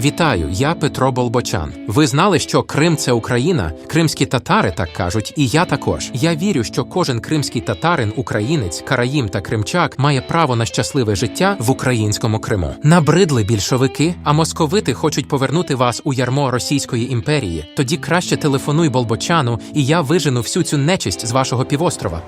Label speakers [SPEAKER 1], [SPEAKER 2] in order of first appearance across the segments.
[SPEAKER 1] Вітаю, я Петро Болбочан. Ви знали, що Крим це Україна, кримські татари так кажуть, і я також. Я вірю, що кожен кримський татарин, українець, караїм та кримчак має право на щасливе життя в українському Криму. Набридли більшовики, а московити хочуть повернути вас у ярмо Російської імперії. Тоді краще телефонуй Болбочану, і я вижену всю цю нечисть з вашого півострова.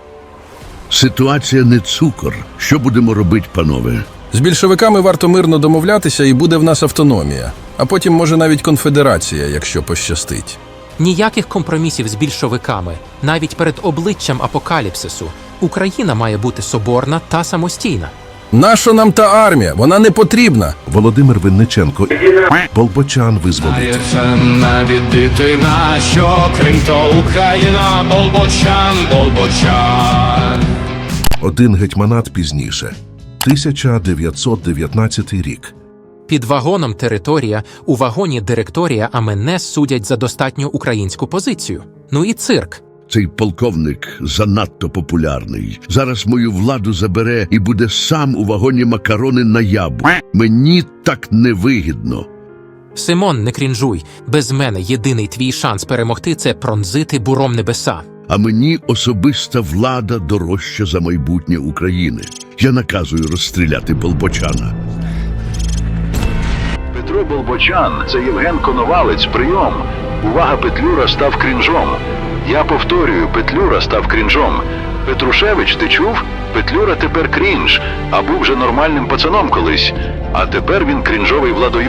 [SPEAKER 2] Ситуація не цукор. Що будемо робити, панове?
[SPEAKER 3] З більшовиками варто мирно домовлятися, і буде в нас автономія, а потім може навіть конфедерація, якщо пощастить.
[SPEAKER 1] Ніяких компромісів з більшовиками, навіть перед обличчям апокаліпсису. Україна має бути соборна та самостійна.
[SPEAKER 3] Нащо нам та армія? Вона не потрібна.
[SPEAKER 4] Володимир Винниченко, Болбочан визволить.
[SPEAKER 5] навіть дитина, що Крим то Україна, Болбочан, Болбочан.
[SPEAKER 4] Один гетьманат пізніше. 1919 рік.
[SPEAKER 1] Під вагоном територія, у вагоні директорія, а мене судять за достатньо українську позицію. Ну і цирк.
[SPEAKER 2] Цей полковник занадто популярний. Зараз мою владу забере і буде сам у вагоні макарони на ябу. Мені так невигідно.
[SPEAKER 1] Симон, не крінжуй. Без мене єдиний твій шанс перемогти це пронзити буром небеса.
[SPEAKER 2] А мені особиста влада дорожча за майбутнє України. Я наказую розстріляти Болбочана.
[SPEAKER 6] Петро Болбочан, це Євген Коновалець, прийом. Увага, Петлюра став крінжом. Я повторюю, Петлюра став крінжом. Петрушевич, ти чув? Петлюра тепер крінж, а був же нормальним пацаном колись. А тепер він крінжовий владою.